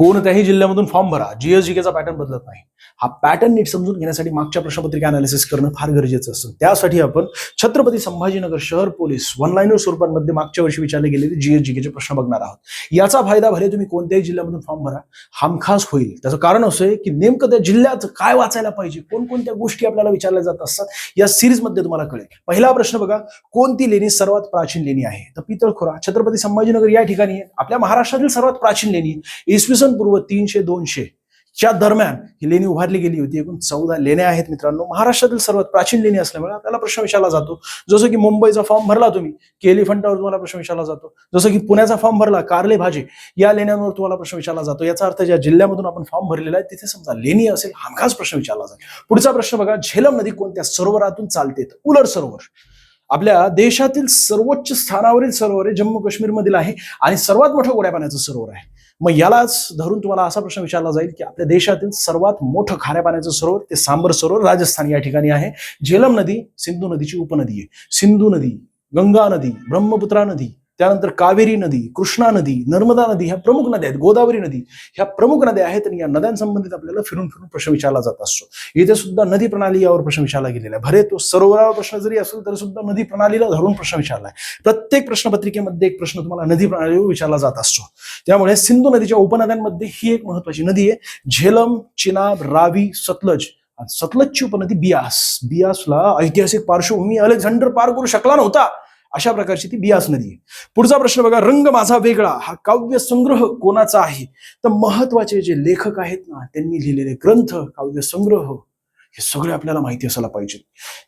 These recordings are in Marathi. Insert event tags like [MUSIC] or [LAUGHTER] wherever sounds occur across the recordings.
कोणत्याही जिल्ह्यामधून फॉर्म भरा. जीएसजीकेचा पॅटर्न बदलत नाही. हा पॅटर्न नीट समजून घेण्यासाठी मागच्या प्रश्नपत्रिका अनालिसिस करणं फार गरजेचं असतं. त्यासाठी आपण छत्रपती संभाजीनगर शहर पोलीस वन लाईनर स्वरूपांमध्ये मागच्या वर्षी विचारले गेलेले जीएसजीकेचे प्रश्न बघणार आहोत. याचा फायदा भले तुम्ही कोणत्याही जिल्ह्यामधून फॉर्म भरा हमखास होईल. त्याचं कारण असं आहे की नेमकं त्या जिल्ह्यात काय वाचायला पाहिजे कोणकोणत्या गोष्टी आपल्याला विचारल्या जात असतात या सिरीजमध्ये तुम्हाला कळेल. पहिला प्रश्न बघा कोणती लेणी सर्वात प्राचीन लेणी आहे? तर पितळखोरा छत्रपती संभाजीनगर या ठिकाणी आहे. आपल्या महाराष्ट्रातील सर्वात प्राचीन लेणी इसवी सन पूर्व तीनशे दोनशे च्या दरम्यान ही लेणी उभारली गेली होती. एकूण चौदा लेण्या आहेत मित्रांनो. महाराष्ट्रातील सर्वात प्राचीन लेणी असल्यामुळे आपल्याला प्रश्न विचारला जातो. जसं की मुंबईचा फॉर्म भरला तुम्ही की एलिफंटावर तुम्हाला प्रश्न विचारला जातो. जसं की पुण्याचा फॉर्म भरला कारले भाजे या लेण्यांवर तुम्हाला प्रश्न विचारला जातो. याचा अर्थ ज्या जिल्ह्यामधून आपण फॉर्म भरलेला आहे तिथे समजा लेणी असेल हमखास प्रश्न विचारला जाईल पुढचा प्रश्न बघा झेलम नदी कोणत्या सरोवरातून चालते? उलर सरोवर. आपल्या देशातील सर्वोच्च स्थानावरील सरोवर आहे जम्मू काश्मीरमधील आहे आणि सर्वात मोठं गोड्या पाण्याचं सरोवर आहे. मग यालाच धरून तुम्हाला असा प्रश्न विचारला जाईल की आपल्या देशातील सर्वात मोठं खाऱ्या पाण्याचं सरोवर ते सांबर सरोवर राजस्थान या ठिकाणी आहे. झेलम नदी सिंधू नदीची उपनदी आहे. सिंधू नदी गंगा नदी ब्रह्मपुत्रा नदी त्यानंतर कावेरी नदी कृष्णा नदी नर्मदा नदी ह्या प्रमुख नद्या आहेत. गोदावरी नदी ह्या प्रमुख नद्या आहेत आणि या नद्यांसंबंधित आपल्याला फिरून फिरून प्रश्न विचारला जात असतो. इथे सुद्धा नदी प्रणाली यावर प्रश्न विचारला गेलेला आहे. भरे तो सरोवरावर प्रश्न जरी असेल तरी सुद्धा नदी प्रणालीला धरून प्रश्न विचारलाय प्रत्येक प्रश्नपत्रिकेमध्ये एक प्रश्न तुम्हाला नदी प्रणालीवर विचारला जात असतो. त्यामुळे सिंधू नदीच्या उपनद्यांमध्ये ही एक महत्वाची नदी आहे. झेलम चिनाब रावी सतलज. सतलजची उपनदी बियास. बियासला ऐतिहासिक पार्श्वभूमी अलेक्झांडर पार करू शकला नव्हता. अशा प्रकारची ती बियास नदी आहे. पुढचा प्रश्न बघा रंग माझा वेगळा हा काव्य संग्रह कोणाचा आहे? तर महत्त्वाचे जे लेखक आहेत ना त्यांनी लिहिलेले ग्रंथ काव्य संग्रह हे सगळे आपल्याला माहिती असायला पाहिजे.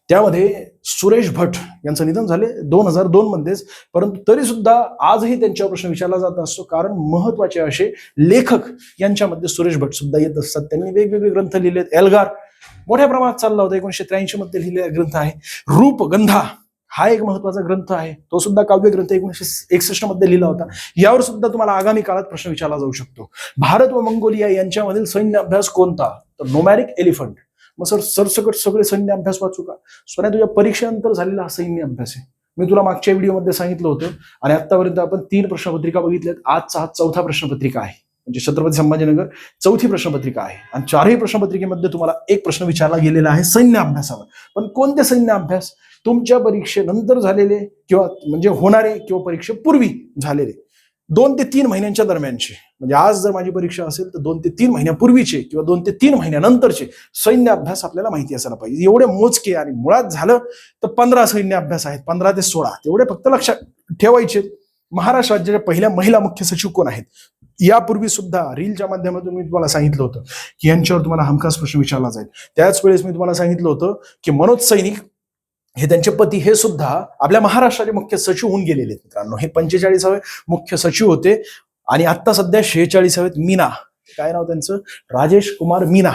त्यामध्ये सुरेश भट यांचं निधन झाले दोन हजार दोन मध्येच परंतु तरी सुद्धा आजही त्यांच्यावर प्रश्न विचारला जात असतो. कारण महत्त्वाचे असे लेखक यांच्यामध्ये सुरेश भट सुद्धा येत असतात. त्यांनी वेगवेगळे ग्रंथ लिहिलेत. एल्गार मोठ्या प्रमाणात चालला होता. एकोणीशे त्र्याऐंशी मध्ये लिहिलेला ग्रंथ आहे. रूपगंधा हा एक महत्त्वाचा ग्रंथ आहे. तो सुद्धा काव्य ग्रंथ एकोणीशे एकसष्टमध्ये लिहिला होता. यावर सुद्धा तुम्हाला आगामी काळात प्रश्न विचारला जाऊ शकतो. भारत व मंगोलिया यांच्यामधील सैन्य अभ्यास कोणता? तर नोमॅरिक एलिफंट मग सर सरसकट सगळे सैन्य अभ्यास वाचू का? सोन्या तुझ्या परीक्षेनंतर झालेला हा सैन्य अभ्यास आहे. मी तुला मागच्या व्हिडिओमध्ये सांगितलं होतं. आणि आतापर्यंत आपण तीन प्रश्नपत्रिका बघितल्यात. आजचा हा चौथा प्रश्नपत्रिका आहे. म्हणजे छत्रपती संभाजीनगर चौथी प्रश्नपत्रिका आहे. आणि चारही प्रश्नपत्रिकेमध्ये तुम्हाला एक प्रश्न विचारला गेलेला आहे सैन्य अभ्यासावर. पण कोणते सैन्य अभ्यास? तुमच्या परीक्षेनंतर झालेले किंवा म्हणजे होणारे किंवा परीक्षेपूर्वी झालेले. दोन ते तीन महिन्यांच्या दरम्यानचे. म्हणजे आज जर माझी परीक्षा असेल तर दोन ते तीन महिन्यापूर्वीचे किंवा दोन ते तीन महिन्यानंतरचे सैन्य अभ्यास आपल्याला माहिती असायला पाहिजे. एवढे मोजके आणि मुळात झालं तर पंधरा सैन्य अभ्यास आहेत पंधरा ते सोळा. तेवढे फक्त लक्षात ठेवायचे. महाराष्ट्र राज्याच्या पहिल्या महिला मुख्य सचिव कोण आहेत? यापूर्वी सुद्धा रीलच्या माध्यमातून मी तुम्हाला सांगितलं होतं की यांच्यावर तुम्हाला हमखास प्रश्न विचारला जाईल. त्याच वेळेस मी तुम्हाला सांगितलं होतं की मनोज सैनिक हे त्यांचे पती हे सुद्धा आपल्या महाराष्ट्राचे मुख्य सचिव होऊन गेलेले आहेत मित्रांनो. हे पंचेचाळीसावे मुख्य सचिव होते आणि आता सध्या शेहेचाळीसावेत मीना. काय नाव त्यांचं? राजेश कुमार मीना.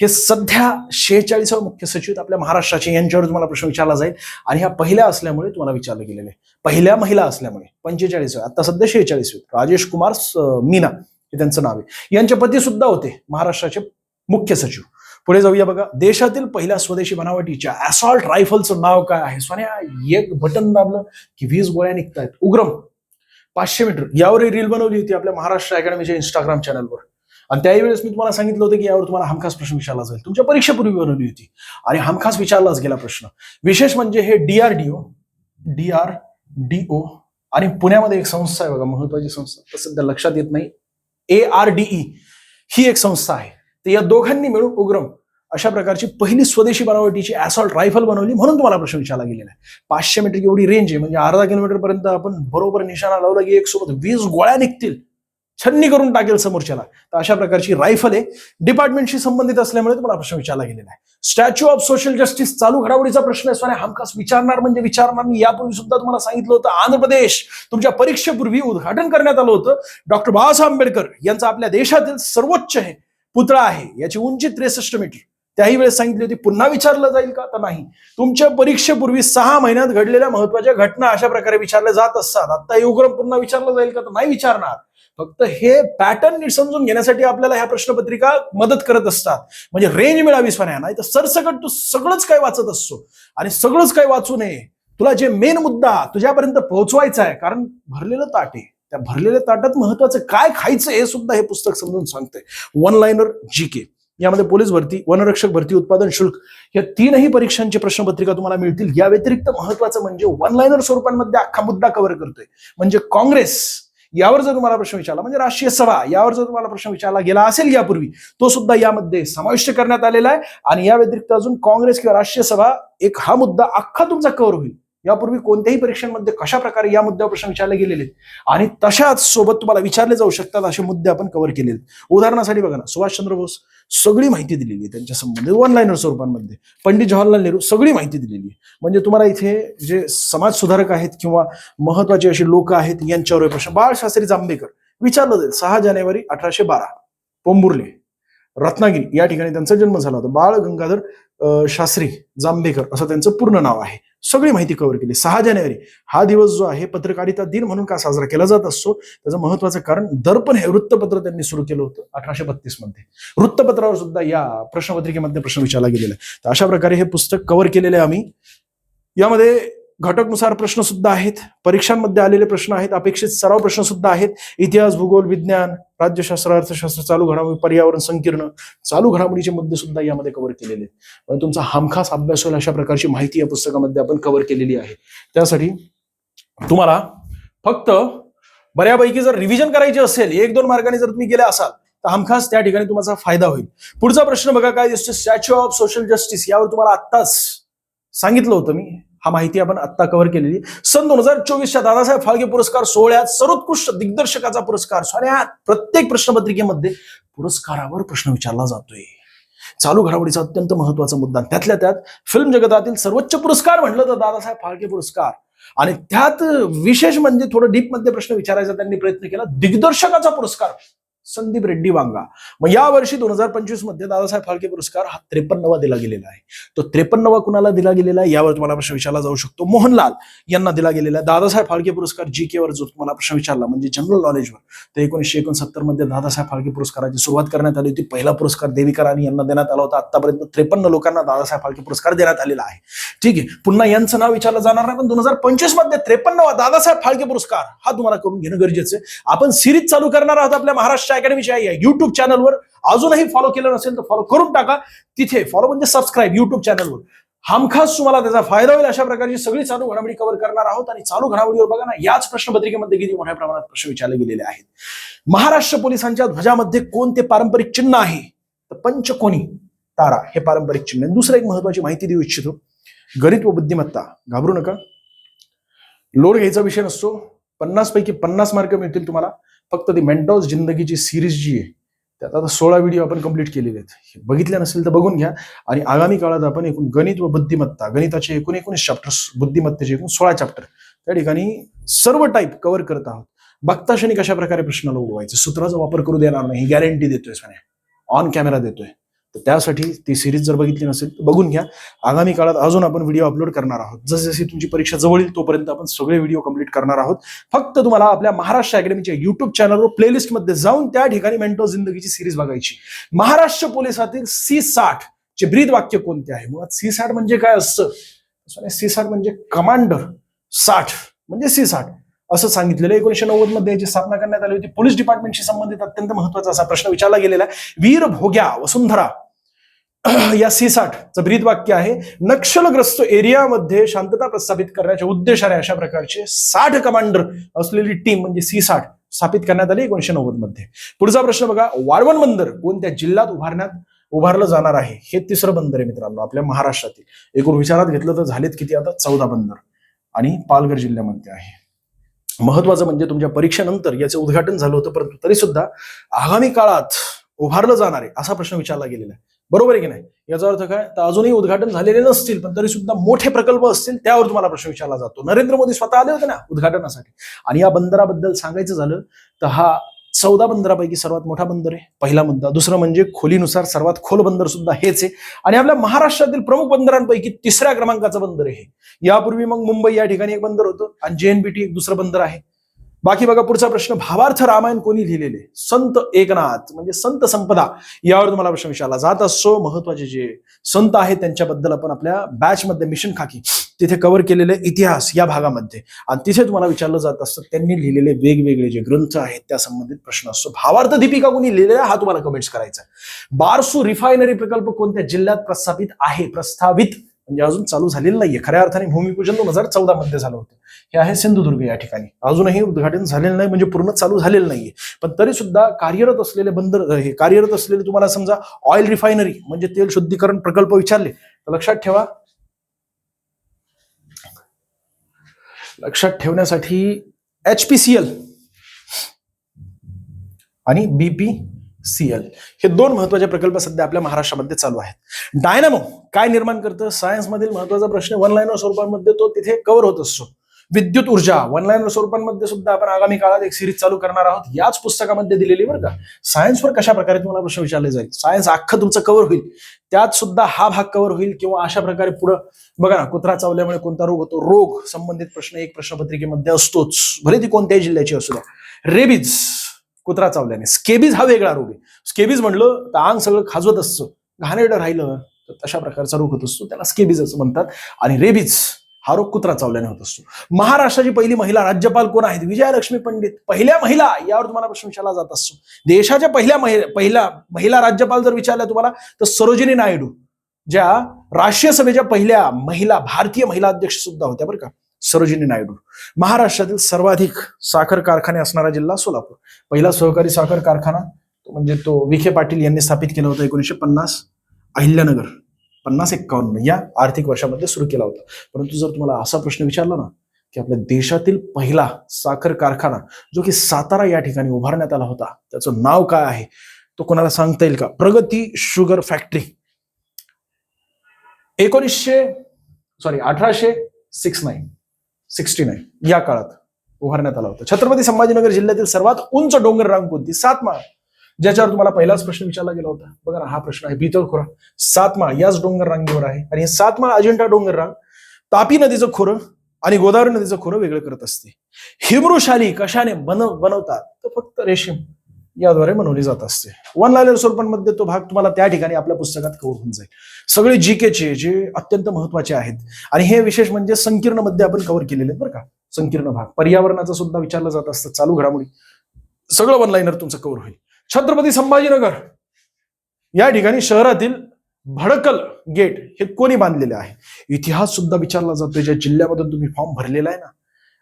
हे सध्या शेहेचाळीसावे मुख्य सचिव आपल्या महाराष्ट्राचे. यांच्यावर तुम्हाला प्रश्न विचारला जाईल. आणि ह्या पहिल्या असल्यामुळे तुम्हाला विचारलं गेलेले पहिल्या महिला असल्यामुळे पंचेचाळीस आता सध्या शेहेचाळीसवे राजेश कुमार मीना हे त्यांचं नाव आहे. यांचे पती सुद्धा होते महाराष्ट्राचे मुख्य सचिव. पुढे जाऊया बघा. देशातील पहिल्या स्वदेशी बनावटीच्या असॉल्ट रायफलचं नाव काय आहे? सोन्या एक बटन दाबलं की वीस गोळ्या निघतायत. उग्रम. पाचशे मीटर यावर रील बनवली होती आपल्या महाराष्ट्र अकॅडमीच्या इंस्टाग्राम चॅनलवर आणि त्याही वेळेस मी तुम्हाला सांगितलं होतं की यावर तुम्हाला हमखास प्रश्न विचारला जाईल. तुमच्या परीक्षेपूर्वी बनवली होती. आणि हमखास विचारलाच गेला प्रश्न. विशेष म्हणजे हे डीआरडीओ डीआर डी ओ आणि पुण्यामध्ये एक संस्था आहे बघा महत्वाची संस्था. सध्या लक्षात येत नाही. ए आर डीई ही एक संस्था आहे. तर या दोघांनी मिळून उग्रम अशा प्रकारची पहिली स्वदेशी बनावटीची असॉल्ट रायफल बनवली म्हणून तुम्हाला प्रश्न विचारला गेलेला आहे. पाचशे मीटर एवढी रेंज आहे म्हणजे अर्धा किलोमीटर पर्यंत आपण बरोबर निशाणा लावला की एक सोबत वीस गोळ्या निघतील. छन्नी करून टाकेल समोरच्याला. तर अशा प्रकारची रायफल आहे. डिपार्टमेंटशी संबंधित असल्यामुळे तुम्हाला प्रश्न विचारला गेलेला आहे. स्टॅच्यू ऑफ सोशल जस्टिस चालू घडामोडीचा प्रश्न आहे. सोन्या हमखास विचारणार म्हणजे विचारणार मी यापूर्वी सुद्धा तुम्हाला सांगितलं होतं आंध्र प्रदेश तुमच्या परीक्षेपूर्वी उद्घाटन करण्यात आलं होतं. डॉक्टर बाबासाहेब आंबेडकर यांचा आपल्या देशातील सर्वोच्च आहे. पुतळा आहे याची उंची त्रेसष्ट मीटर. त्याही वेळेस सांगितली होती पुन्हा विचारलं जाईल का? तर नाही. तुमच्या परीक्षेपूर्वी सहा महिन्यात घडलेल्या महत्त्वाच्या घटना अशा प्रकारे विचारल्या जात असतात. आता हे उग्रम पुन्हा विचारलं जाईल का? तर नाही विचारणार. फक्त हे पॅटर्न नीट समजून घेण्यासाठी आपल्याला ह्या प्रश्नपत्रिका मदत करत असतात. म्हणजे रेंज मिळावी सोन्या नाही तर सरसकट तू सगळंच काय वाचत असतो. आणि सगळंच काय वाचू नये. तुला जे मेन मुद्दा तुझ्यापर्यंत पोहोचवायचा आहे कारण भरलेलं ताट आहे. त्या भरलेल्या ताटात महत्वाचं काय खायचं हे सुद्धा हे पुस्तक समजून सांगतंय. वन लाईनर जी के यामध्ये पोलीस भरती वनरक्षक भरती उत्पादन शुल्क या तीनही परीक्षांची प्रश्नपत्रिका तुम्हाला मिळतील. या व्यतिरिक्त महत्वाचं म्हणजे वन लाईनर स्वरूपांमध्ये अख्खा मुद्दा कव्हर करतोय. म्हणजे काँग्रेस यावर जर तुम्हाला प्रश्न विचारला म्हणजे राष्ट्रीय सभा यावर जर तुम्हाला प्रश्न विचारला गेला असेल यापूर्वी तो सुद्धा यामध्ये समाविष्ट करण्यात आलेला आहे. आणि या व्यतिरिक्त अजून काँग्रेस किंवा राष्ट्रीय सभा एक हा मुद्दा अख्खा तुमचा कव्हर होईल. यापूर्वी कोणत्याही परीक्षांमध्ये कशा प्रकारे या मुद्द्यावर प्रश्न विचारले गेलेले आहेत. आणि तशाच सोबत तुम्हाला विचारले जाऊ शकतात असे मुद्दे आपण कव्हर केलेले आहेत. उदाहरणासाठी बघा ना सुभाषचंद्र बोस सगळी माहिती दिलेली आहे त्यांच्या संबंधित वन लाईनर स्वरूपांमध्ये. पंडित जवाहरलाल नेहरू सगळी माहिती दिलेली आहे. म्हणजे तुम्हाला इथे जे समाज सुधारक आहेत किंवा महत्त्वाचे असे लोक आहेत यांच्यावर प्रश्न. बाळशास्त्री जांभेकर विचारलं जाईल सहा जानेवारी अठराशे बारा पोंबुर्ले रत्नागिरी या ठिकाणी त्यांचा जन्म झाला होता. बाळ गंगाधर अं, शास्त्री जांभेकर असं त्यांचं पूर्ण नाव आहे. सगळी माहिती कव्हर केली. सहा जानेवारी. हा दिवस जो आहे पत्रकारिता दिन म्हणून का साजरा केला जात असतो? त्याचं महत्वाचं कारण दर्पण हे वृत्तपत्र त्यांनी सुरू केलं होतं अठराशे बत्तीसमध्ये. वृत्तपत्रावर सुद्धा या प्रश्नपत्रिकेमध्ये प्रश्न विचारला गेलेला आहे. तर अशा प्रकारे हे पुस्तक कव्हर केलेले आहे आम्ही. यामध्ये घटकनुसार प्रश्न सुद्धा आहेत. परीक्षांमध्ये आलेले प्रश्न आहेत. अपेक्षित सराव प्रश्न सुद्धा आहेत. इतिहास भूगोल विज्ञान राज्यशास्त्र अर्थशास्त्र चालू घडामोडी पर्यावरण संकीर्ण चालू घडामोडीचे मुद्दे सुद्धा यामध्ये कव्हर केलेले आहेत. तुमचा हमखास अभ्यास होईल अशा प्रकारची माहिती या पुस्तकामध्ये आपण कव्हर केलेली आहे. त्यासाठी तुम्हाला फक्त बऱ्यापैकी जर रिव्हिजन करायची असेल एक दोन मार्गाने जर तुम्ही गेले असाल तर हमखास त्या ठिकाणी तुम्हाला फायदा होईल. पुढचा प्रश्न बघा काय दिसतो स्टॅच्यू ऑफ सोशल जस्टिस यावर तुम्हाला आत्ताच सांगितलं होतं मी. हा माहिती आपण आत्ता कव्हर केलेली. सन दोन हजार चोवीसच्या दादासाहेब फाळके पुरस्कार सोहळ्यात सर्वोत्कृष्ट दिग्दर्शकाचा पुरस्कार. सोहळ्यात प्रत्येक प्रश्नपत्रिकेमध्ये पुरस्कारावर प्रश्न विचारला जातोय. चालू घडामोडीचा अत्यंत महत्त्वाचा मुद्दा. त्यातल्या त्यात फिल्म जगतातील सर्वोच्च पुरस्कार म्हटलं तर दादासाहेब फाळके पुरस्कार. आणि त्यात विशेष म्हणजे थोडं डीपमध्ये प्रश्न विचारायचा त्यांनी प्रयत्न केला. दिग्दर्शकाचा पुरस्कार. संदीप रेड्डी वांगा. मग या वर्षी दोन हजार पंचवीसमध्ये दादासाहेब फाळके पुरस्कार हा त्रेपन्नवा दिला गेलेला आहे. तो त्रेपन्नवा कुणाला दिला गेलेला आहे? यावर तुम्हाला प्रश्न विचारला जाऊ शकतो. मोहनलाल यांना दिला गेलेला आहे. दादासाहेब फाळके पुरस्कार जी केवर जो तुम्हाला प्रश्न विचारला म्हणजे जनरल नॉलेजवर तर एकोणीसशे एकोणसत्तरमध्ये दादासाहेब फाळके पुरस्काराची सुरुवात करण्यात आली होती. पहिला पुरस्कार देविका राणी यांना देण्यात आला होता. आतापर्यंत त्रेपन्न लोकांना दादासाहेब फाळके पुरस्कार देण्यात आलेला आहे. ठीक आहे. पुन्हा यांचं नाव विचारलं जाणार नाही पण दोन हजार पंचवीसमध्ये त्रेपन्नवा दादासाहेब फाळके पुरस्कार हा तुम्हाला करून घेणं गरजेचं आहे. आपण सिरीज चालू करणार आहोत आपल्या महाराष्ट्र अकॅडमीच्या या युट्यूब चॅनलवर अजूनही फॉलो केलं नसेल तर फॉलो करून टाका. तिथे फॉलो म्हणजे सबस्क्राईब युट्यूब चॅनलवर हमखास तुम्हाला त्याचा फायदा होईल अशा प्रकारची सगळी चालू घडामोडी कव्हर करणार आहोत आणि चालू घडामोडीवर बघा ना याच प्रश्नपत्रिकेमध्ये किती मोठ्या प्रमाणात प्रश्न विचारले गेलेले आहेत. महाराष्ट्र पोलिसांच्या ध्वजामध्ये कोणते पारंपरिक चिन्ह आहे? तर पंचकोणी तारा हे पारंपरिक चिन्ह दुसरं एक महत्वाची माहिती देऊ इच्छितो. गणित व बुद्धिमत्ता. घाबरू नका. लोड घ्यायचा विषय नसतो. पन्नास पैकी पन्नास मार्क मिळतील तुम्हाला. फक्त ती मेंटॉस जिंदगीची सिरीज जी आहे त्यात आता सोळा व्हिडिओ आपण कंप्लीट केलेले आहेत. बघितले नसेल तर बघून घ्या. आणि आगामी काळात आपण एकूण गणित व बुद्धिमत्ता गणिताचे एकूण एकोणीस चॅप्टर्स बुद्धिमत्तेचे एकूण सोळा चॅप्टर त्या ठिकाणी सर्व टाईप कव्हर करत आहोत. बघता क्षणी कशा प्रकारे प्रश्नाला उडवायचे सूत्राचा वापर करू देणार नाही गॅरंटी देतोय सोन्या. ऑन कॅमेरा देतोय. तर त्यासाठी ती सिरीज जर बघितली नसेल तर बघून घ्या. आगामी काळात अजून आपण व्हिडिओ अपलोड करणार आहोत. जसजशी तुमची परीक्षा जवळ येईल तोपर्यंत आपण सगळे व्हिडिओ कंप्लीट करणार आहोत. फक्त तुम्हाला आपल्या महाराष्ट्र अकॅडमीच्या युट्यूब चॅनलवर प्लेलिस्टमध्ये जाऊन त्या ठिकाणी मेंटो जिंदगीची सिरीज बघायची. महाराष्ट्र पोलिसातील सी साठ चे ब्रीद वाक्य कोणते आहे? मुळात सी साठ म्हणजे काय असतं? सी साठ म्हणजे कमांडर साठ. म्हणजे सी साठ. असं सांगितलेलं एकोणीशे नव्वदमध्ये याची स्थापना करण्यात आली होती पोलीस डिपार्टमेंटशी संबंधित अत्यंत महत्त्वाचा असा प्रश्न विचारला गेलेला आहे. वीर भोग्या वसुंधरा [CLEARS THROAT] या सी साठचं ब्रीद वाक्य आहे नक्षलग्रस्त एरियामध्ये शांतता प्रस्थापित करण्याच्या उद्देशाने अशा प्रकारचे साठ कमांडर असलेली टीम म्हणजे सी साठ स्थापित करण्यात आली एकोणीशे नव्वदमध्ये. पुढचा प्रश्न बघा वाळवण बंदर कोणत्या जिल्ह्यात उभारण्यात उभारलं जाणार आहे? हे तिसरं बंदर आहे मित्रांनो आपल्या महाराष्ट्रातील. एकूण विचारात घेतलं तर झालेत किती आता? चौदा बंदर. आणि पालघर जिल्ह्यामध्ये आहे. महत्वाचं म्हणजे तुमच्या परीक्षेनंतर याचं उद्घाटन झालं होतं परंतु तरी सुद्धा आगामी काळात उभारलं जाणार आहे असा प्रश्न विचारला गेलेला आहे. बरोबर आहे की नाही? याचा अर्थ काय? तर अजूनही उद्घाटन झालेले नसतील पण तरी सुद्धा मोठे प्रकल्प असतील त्यावर तुम्हाला प्रश्न विचारला जातो. नरेंद्र मोदी स्वतः आले होते ना उद्घाटनासाठी. आणि या बंदराबद्दल सांगायचं झालं तर हा चौदा बंदरापैकी सर्वात मोठा बंदर आहे पहिला मुद्दा. दुसरं म्हणजे खोलीनुसार सर्वात खोल बंदर सुद्धा हेच आहे. आणि आपल्या महाराष्ट्रातील प्रमुख बंदरांपैकी तिसऱ्या क्रमांकाचं बंदर आहे हे. यापूर्वी मग मुंबई या ठिकाणी एक बंदर होतं आणि जेएनबीटी एक दुसरं बंदर आहे. बाकी बघा पुढचा प्रश्न भावार्थ रामायण कोणी लिहिलेले? संत एकनाथ म्हणजे संत संपदा यावर तुम्हाला प्रश्न विचारला जात असतो. महत्त्वाचे जे संत आहेत त्यांच्याबद्दल आपण आपल्या बॅचमध्ये मिशन खाकी तिथे कव्हर केलेले इतिहास या भागामध्ये. आणि तिथे तुम्हाला विचारलं जात असतं त्यांनी लिहिलेले वेगवेगळे जे ग्रंथ आहेत त्या संबंधित प्रश्न असतो. भावार्थ दीपिका कोणी लिहिलेला हा तुम्हाला कमेंट्स करायचा बारसू रिफायनरी प्रकल्प कोणत्या जिल्ह्यात प्रस्थापित आहे? प्रस्तावित म्हणजे अजून चालू झालेलं नाहीये. खऱ्या अर्थाने भूमिपूजन दोन हजार चौदा मध्ये झालं होतं. हे आहे सिंधुदुर्ग या ठिकाणी. अजूनही उद्घाटन झालेलं नाही म्हणजे पूर्ण चालू झालेलं नाहीये. पण तरी सुद्धा कार्यरत असलेले बंदर हे कार्यरत असलेले तुम्हाला समजा ऑइल रिफायनरी म्हणजे तेल शुद्धीकरण प्रकल्प विचारले तर लक्षात ठेवा. लक्षात ठेवण्यासाठी एच पी सी एल आणि सीएल. हे दोन महत्त्वाचे प्रकल्प सध्या आपल्या महाराष्ट्रामध्ये चालू आहेत. डायनामो काय निर्माण करतं? सायन्स मधील महत्त्वाचा प्रश्न वन लाईनर स्वरूपामध्ये तो तिथे कव्हर होत असतो. विद्युत ऊर्जा वन लाईनर स्वरूपांमध्ये सुद्धा आपण आगामी काळात एक सिरीज चालू करणार आहोत. याच पुस्तकामध्ये दिलेली बरं का. सायन्सवर कशा प्रकारे तुम्हाला प्रश्न विचारले जाईल? सायन्स अख्खं तुमचं कव्हर होईल. त्यात सुद्धा हा भाग कव्हर होईल किंवा अशा प्रकारे पुढं बघा ना कुत्रा चावल्यामुळे कोणता रोग होतो? रोग संबंधित प्रश्न एक प्रश्नपत्रिकेमध्ये असतोच. भले ती कोणत्याही जिल्ह्याची असू द्या. रेबीज कुत्रा चावल्याने. स्केबीज हा वेगळा रोग आहे. स्केबीज म्हणलं तर अंग सगळं खाजवत असतं. घाणेरडं राहिलं तर तशा प्रकारचा रोग होत असतो. त्याला स्केबीज असं म्हणतात. आणि रेबीज हा रोग कुत्रा चावल्याने होत असतो. महाराष्ट्राची पहिली महिला राज्यपाल कोण आहेत? विजयालक्ष्मी पंडित. पहिल्या महिला यावर तुम्हाला प्रश्न विचारला जात असतो. देशाच्या पहिल्या महि- पहिला महिला राज्यपाल जर विचारल्या तुम्हाला तर सरोजिनी नायडू ज्या राष्ट्रीय सभेच्या पहिल्या महिला भारतीय महिला अध्यक्ष सुद्धा होत्या बरं का. सरोजिनी नायडू. महाराष्ट्रातील सर्वाधिक साखर कारखाने असणारा जिल्हा सोलापूर. पहिला सहकारी साखर कारखाना म्हणजे तो विखे पाटील यांनी स्थापित केला होता एकोणीसशे पन्नास. अहिल्यानगर पन्नास एक्कावन्न. या आर्थिक वर्षामध्ये सुरू केला होता. परंतु जर तुम्हाला असा प्रश्न विचारला ना की आपल्या देशातील पहिला साखर कारखाना जो की सातारा या ठिकाणी उभारण्यात आला होता त्याचं नाव काय आहे? तो कोणाला सांगता येईल का? Pragati sugar factory. एकोणीसशे सॉरी अठराशे सिक्स नाईन. Sixty nine. या काळात उभारण्यात आला होता. छत्रपती संभाजीनगर जिल्ह्यातील सर्वात उंच डोंगर रांग कोणती? सातमाळ ज्याच्यावर तुम्हाला पहिलाच प्रश्न विचारला गेला होता. बघा ना हा प्रश्न आहे बितळखोरा सातमाळ याच डोंगर रांगेवर आहे. आणि हे सातमाळ अजिंठा डोंगर रांग तापी नदीचं खोरं आणि गोदावरी नदीचं खोरं वेगळं करत असते. हिमृशाली कशाने बनव बनवतात? तर फक्त रेशीम. याद्वारे बनवली जात असते. वन लायनर स्वरूपांमध्ये तो भाग तुम्हाला त्या ठिकाणी आपल्या पुस्तकात कव्हर होऊन जाईल. सगळे जी केचे जे अत्यंत महत्त्वाचे आहेत. आणि हे विशेष म्हणजे संकीर्णमध्ये आपण कव्हर केलेले बरं का. संकीर्ण भाग. पर्यावरणाचा सुद्धा विचारलं जात असतं. चालू घडामोडी. सगळं वन लायनर तुमचं कव्हर होईल. छत्रपती संभाजीनगर. या ठिकाणी शहरातील भडकल गेट हे कोणी बांधलेले आहे? इतिहास सुद्धा विचारला जातो ज्या जिल्ह्यामधून तुम्ही फॉर्म भरलेला आहे ना.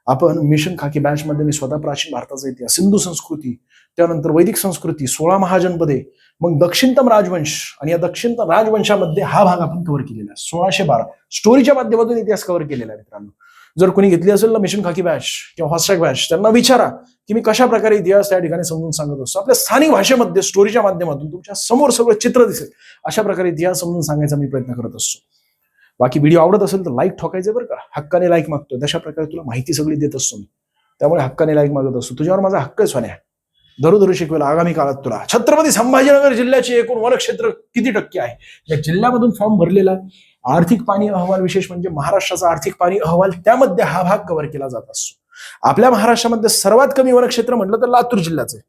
आपण मिशन खाकी बॅच मध्ये मी स्वतः प्राचीन भारताचा इतिहास सिंधू संस्कृती त्यानंतर वैदिक संस्कृती सोळा महाजनपदे मग दक्षिणतम राजवंश आणि या दक्षिणतम राजवंशामध्ये हा भाग आपण कव्हर केलेला आहे. सोळाशे बारा. स्टोरीच्या माध्यमातून इतिहास कव्हर केलेला आहे मित्रांनो. जर कोणी घेतली असेल ना मिशन खाकी बॅच किंवा हॉस्टॅग बॅच त्यांना विचारा की मी कशा प्रकारे इतिहास त्या ठिकाणी समजून सांगत असतो. आपल्या स्थानिक भाषेमध्ये स्टोरीच्या माध्यमातून तुमच्यासमोर सगळं चित्र दिसेल. अशा प्रकारे इतिहास समजून सांगायचा मी प्रयत्न करत असतो. बाकी व्हिडिओ आवडत असेल तर लाईक ठोकायचे बरं का. हक्काने लाईक मागतो तशा प्रकारे तुला माहिती सगळी देत असतो मी. त्यामुळे हक्काने लाईक मागत असतो. तुझ्यावर माझा हक्क आहे सोन्या शिकवेल आगामी काळात तुला छत्रपती संभाजीनगर जिल्ह्याचे एकूण वनक्षेत्र किती टक्के आहे या जिल्ह्यामधून फॉर्म भरलेला आहे. आर्थिक पाणी अहवाल विशेष म्हणजे महाराष्ट्राचा आर्थिक पाणी अहवाल त्यामध्ये हा भाग कव्हर केला जात असतो आपल्या महाराष्ट्रामध्ये सर्वात कमी वनक्षेत्र म्हटलं तर लातूर जिल्ह्याचं आहे.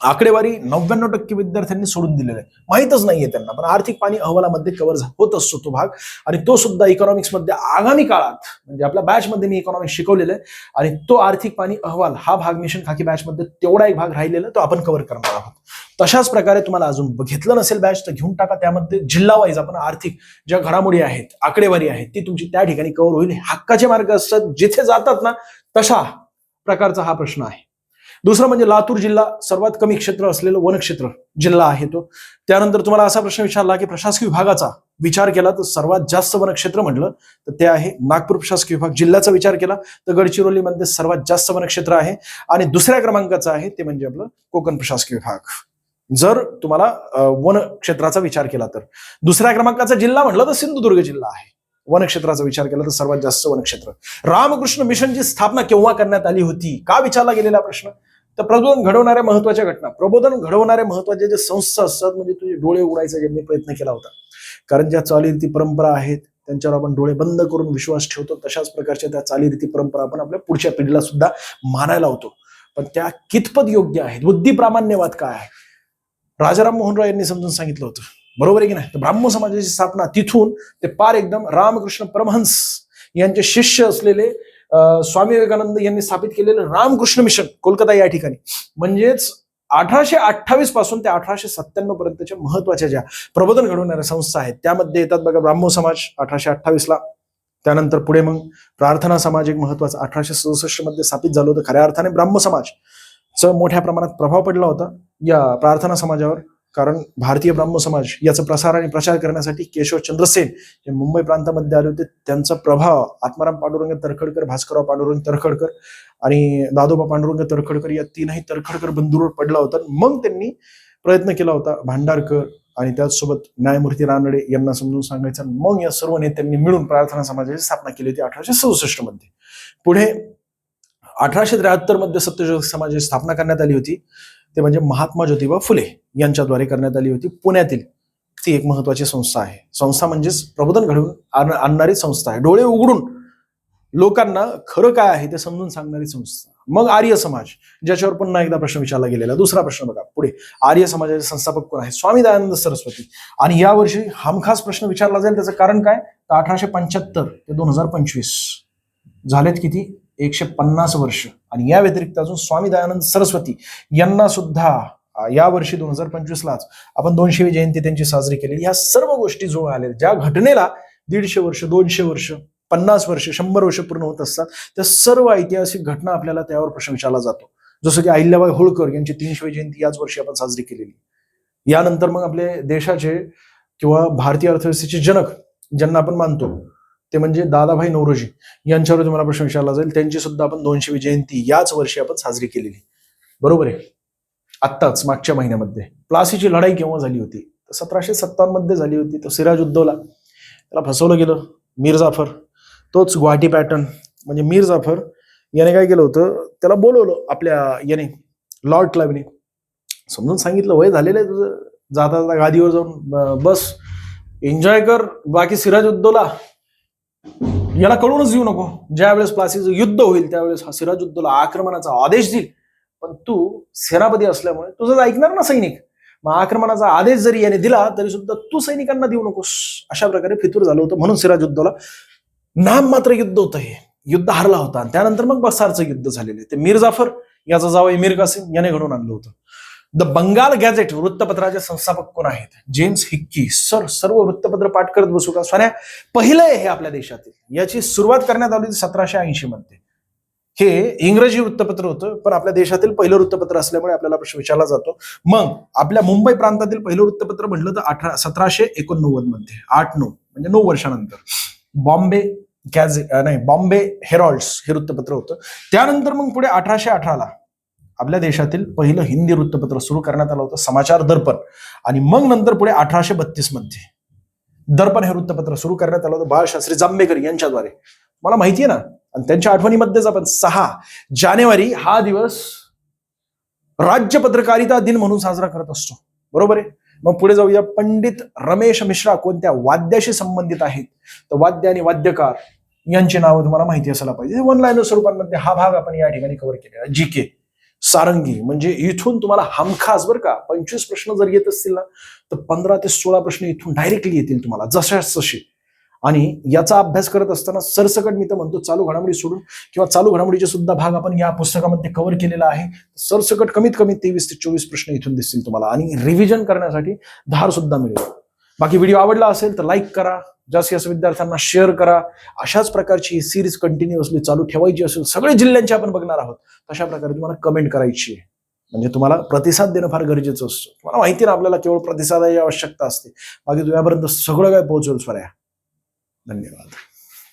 आकडेवारी नव्याण्णव टक्के विद्यार्थ्यांनी सोडून दिलेलं आहे. माहीतच नाहीये त्यांना पण आर्थिक पाणी अहवालामध्ये कव्हर होत असतो तो भाग. आणि तो सुद्धा इकॉनॉमिक्समध्ये आगामी काळात म्हणजे आपल्या बॅचमध्ये मी इकॉनॉमिक्स शिकवलेलं आहे. आणि तो आर्थिक पाणी अहवाल हा भाग मिशन खाकी बॅच मध्ये तेवढा एक भाग राहिलेला तो आपण कव्हर करणार आहोत. तशाच प्रकारे तुम्हाला अजून घेतलं नसेल बॅच तर घेऊन टाका त्यामध्ये. जिल्हा वाईज आपण आर्थिक ज्या घडामोडी आहेत आकडेवारी आहेत ती तुमची त्या ठिकाणी कव्हर होईल. हक्काचे मार्ग असतात जिथे जातात ना तशा प्रकारचा हा प्रश्न आहे. दुसरं म्हणजे लातूर जिल्हा सर्वात कमी क्षेत्र असलेलं वनक्षेत्र जिल्हा आहे तो. त्यानंतर तुम्हाला असा प्रश्न विचारला की प्रशासकीय विभागाचा विचार केला तर सर्वात जास्त वनक्षेत्र म्हटलं तर ते आहे नागपूर प्रशासकीय विभाग जिल्ह्याचा विचार केला तर गडचिरोलीमध्ये सर्वात जास्त वनक्षेत्र आहे. आणि दुसऱ्या क्रमांकाचं आहे ते म्हणजे आपलं कोकण प्रशासकीय विभाग. जर तुम्हाला वन क्षेत्राचा विचार केला तर. दुसऱ्या क्रमांकाचा जिल्हा म्हटलं तर सिंधुदुर्ग जिल्हा आहे. वनक्षेत्राचा विचार केला तर सर्वात जास्त वनक्षेत्र. रामकृष्ण मिशनची स्थापना केव्हा करण्यात आली होती? का विचारला गेलेला प्रश्न? तर प्रबोधन घडवणाऱ्या महत्त्वाच्या घटना प्रबोधन घडवणाऱ्या महत्त्वाच्या ज्या संस्था असतात म्हणजे तुझे डोळे उघडायचा ज्यांनी प्रयत्न केला होता. कारण ज्या चालीरीती परंपरा आहेत त्यांच्यावर आपण डोळे बंद करून विश्वास ठेवतो तशाच प्रकारच्या त्या चालीरीती परंपरा आपण आपल्या पुढच्या पिढीला सुद्धा मानायला होतो पण त्या कितपत योग्य आहेत? बुद्धिप्रामाण्यवाद काय आहे? राजाराम मोहन राय यांनी समजून सांगितलं होतं. बरोबर आहे की नाही? तर ब्राह्मण समाजाची स्थापना तिथून ते पार एकदम रामकृष्ण परमहंस यांचे शिष्य असलेले स्वामी विवेकानंद यांनी स्थापित केलेलं रामकृष्ण मिशन कोलकाता या ठिकाणी. म्हणजेच अठराशे अठ्ठावीसपासून ते अठराशे सत्त्याण्णव पर्यंतच्या महत्त्वाच्या ज्या प्रबोधन घडवणाऱ्या संस्था आहेत त्यामध्ये येतात बघा ब्राह्मो समाज अठराशे अठ्ठावीसला त्यानंतर पुढे मग प्रार्थना समाज एक महत्त्वाचा अठराशे सदुसष्टमध्ये स्थापित झालं होतं खऱ्या अर्थाने ब्राह्म समाज. च मोठ्या प्रमाणात प्रभाव पडला होता या प्रार्थना समाजावर. कारण भारतीय ब्राह्मण समाज याचा प्रसार आणि प्रचार करण्यासाठी केशव चंद्रसेन हे मुंबई प्रांतामध्ये आले होते. त्यांचा प्रभाव आत्माराम पांडुरंग तरखडकर भास्करराव पांडुरंग तरखडकर आणि दादोबा पांडुरंग तरखडकर या तीनही तरखडकर बंधूंवर पडला होता. मग त्यांनी प्रयत्न केला होता भांडारकर आणि त्याचसोबत न्यायमूर्ती रानडे यांना समजून सांगायचं. मग या सर्व नेत्यांनी मिळून प्रार्थना समाजाची स्थापना केली होती अठराशे सदुसष्टमध्ये. पुढे अठराशे त्र्याहत्तरमध्ये सत्यशोधक समाजाची स्थापना करण्यात आली होती. ते म्हणजे महात्मा ज्योतिबा फुले यांच्याद्वारे करण्यात आली होती. पुण्यातील ती एक महत्वाची संस्था आहे. संस्था म्हणजेच प्रबोधन घडवून आणणारी संस्था आहे. डोळे उघडून लोकांना खरं काय आहे ते समजून सांगणारी संस्था. मग आर्य समाज ज्याच्यावर पुन्हा एकदा प्रश्न विचारला गेलेला दुसरा प्रश्न बघा पुढे. आर्य समाजाचे संस्थापक कोण आहे? स्वामी दयानंद सरस्वती. आणि यावर्षी हमखास प्रश्न विचारला जाईल. त्याचं कारण काय? तर अठराशे पंच्याहत्तर ते दोन हजार पंचवीस. झालेत किती? एकशे पन्नास वर्ष. आणि या व्यतिरिक्त अजून स्वामी दयानंद सरस्वती यांना सुद्धा या वर्षी दोन हजार पंचवीसलाच आपण दोनशेवी जयंती त्यांची साजरी केली ह्या सर्व गोष्टी जो आल्या ज्या घटनेला दीडशे वर्ष दोनशे वर्ष पन्नास वर्ष शंभर वर्ष पूर्ण होत असतात त्या सर्व ऐतिहासिक घटना आपल्याला त्यावर प्रशंसाला जातो. जसं की अहिल्याबाई होळकर यांची तीनशे जयंती याच वर्षी आपण साजरी केलेली. यानंतर मग आपले देशाचे किंवा भारतीय अर्थव्यवस्थेचे जनक ज्यांना आपण मानतो ते म्हणजे दादाभाई नौरोजी यांच्यावर तुम्हाला प्रश्न विचारला जाईल. त्यांची सुद्धा आपण दोनशेवी जयंती याच वर्षी आपण साजरी केलेली. बरोबर आहे? आत्ताच मागच्या महिन्यामध्ये. प्लासीची लढाई केव्हा झाली होती? तर सतराशे सत्तावन्नमध्ये झाली होती. तो सिराज उद्दौला त्याला फसवलं गेलं मीर जाफर. तोच गुवाहाटी पॅटर्न म्हणजे मीर जाफर याने काय केलं होतं? त्याला बोलवलं आपल्या याने लॉर्ड क्लाबने समजून सांगितलं वय झालेलं आहे तुझं. जाता जाता गादीवर जाऊन बस. एन्जॉय कर. बाकी सिराज उद्दौला याला कळूनच देऊ नको. ज्या वेळेस प्लासीचं युद्ध होईल त्यावेळेस हा सिराज आक्रमणाचा आदेश देईल. पण तू सेनापती असल्यामुळे तुझं ऐकणार ना सैनिक मग आक्रमणाचा आदेश जरी याने दिला तरी सुद्धा तू सैनिकांना देऊ नकोस. अशा प्रकारे फितूर झालं होतं म्हणून सिराजुद्दौला नाम मात्र युद्ध होतं हे. युद्ध हारला होता. आणि त्यानंतर मग बसारचं युद्ध झालेलं आहे. ते मीर जाफर याचा जावई मीर कासिम याने घडून आणलं होतं. द बंगाल गॅझेट वृत्तपत्राचे संस्थापक कोण आहेत? जेम्स हिक्की सर सर्व वृत्तपत्र पाठ करत बसू का? सोन्या पहिलं आहे हे आपल्या देशातील. याची सुरुवात करण्यात आली सतराशे ऐंशी मध्ये. हे इंग्रजी वृत्तपत्र होतं पण आपल्या देशातील पहिलं वृत्तपत्र असल्यामुळे आपल्याला प्रश्न विचारला जातो. मग आपल्या मुंबई प्रांतातील पहिलं वृत्तपत्र म्हटलं तर अठरा सतराशे एकोणनव्वदमध्ये आठ नऊ म्हणजे नऊ वर्षानंतर. बॉम्बे गॅझे नाही बॉम्बे हेरॉल्ड्स हे वृत्तपत्र होतं. त्यानंतर मग पुढे अठराशे अठराला आपल्या देशातील पहिलं हिंदी वृत्तपत्र सुरू करण्यात आलं होतं समाचार दर्पण. आणि मग नंतर पुढे अठराशे बत्तीसमध्ये दर्पण हे वृत्तपत्र सुरू करण्यात आलं होतं बाळशास्त्री जांभेकर यांच्याद्वारे. मला माहिती आहे ना आणि त्यांच्या आठवणीमध्येच आपण सहा जानेवारी हा दिवस राज्य पत्रकारिता दिन म्हणून साजरा करत असतो. बरोबर आहे? मग पुढे जाऊया पंडित रमेश मिश्रा कोणत्या वाद्याशी संबंधित आहेत? तर वाद्य आणि वाद्यकार यांची नावं तुम्हाला माहिती असायला पाहिजे. वन लाईन स्वरूपांमध्ये हा भाग आपण या ठिकाणी कव्हर केलेला जी के सारंगी म्हणजे इथून तुम्हाला हमखास बरं का पंचवीस प्रश्न जर येत असतील ना तर पंधरा ते सोळा प्रश्न इथून डायरेक्टली येतील तुम्हाला जशाच तसे आणि याचा अभ्यास करत असताना सरसकट मी तर म्हणतो चालू घडामोडी सोडून किंवा चालू घडामोडीचे सुद्धा भाग आपण या पुस्तकामध्ये कव्हर केलेला आहे. सरसकट कमीत कमी तेवीस ते चोवीस प्रश्न इथून दिसतील तुम्हाला आणि रिव्हिजन करण्यासाठी धार सुद्धा मिळेल. बाकी व्हिडिओ आवडला असेल तर लाईक करा. जास्तीत जास्त विद्यार्थ्यांना शेअर करा. अशाच प्रकारची ही सिरीज कंटिन्युअसली चालू ठेवायची असेल सगळे जिल्ह्यांची आपण बघणार आहोत तशा प्रकारे तुम्हाला कमेंट करायची आहे. म्हणजे तुम्हाला प्रतिसाद देणं फार गरजेचं असतं. तुम्हाला माहिती ना आपल्याला केवळ प्रतिसादाची आवश्यकता असते. बाकी तुझ्यापर्यंत सगळं काय पोहोचवेल स्वऱ्या धन्यवाद.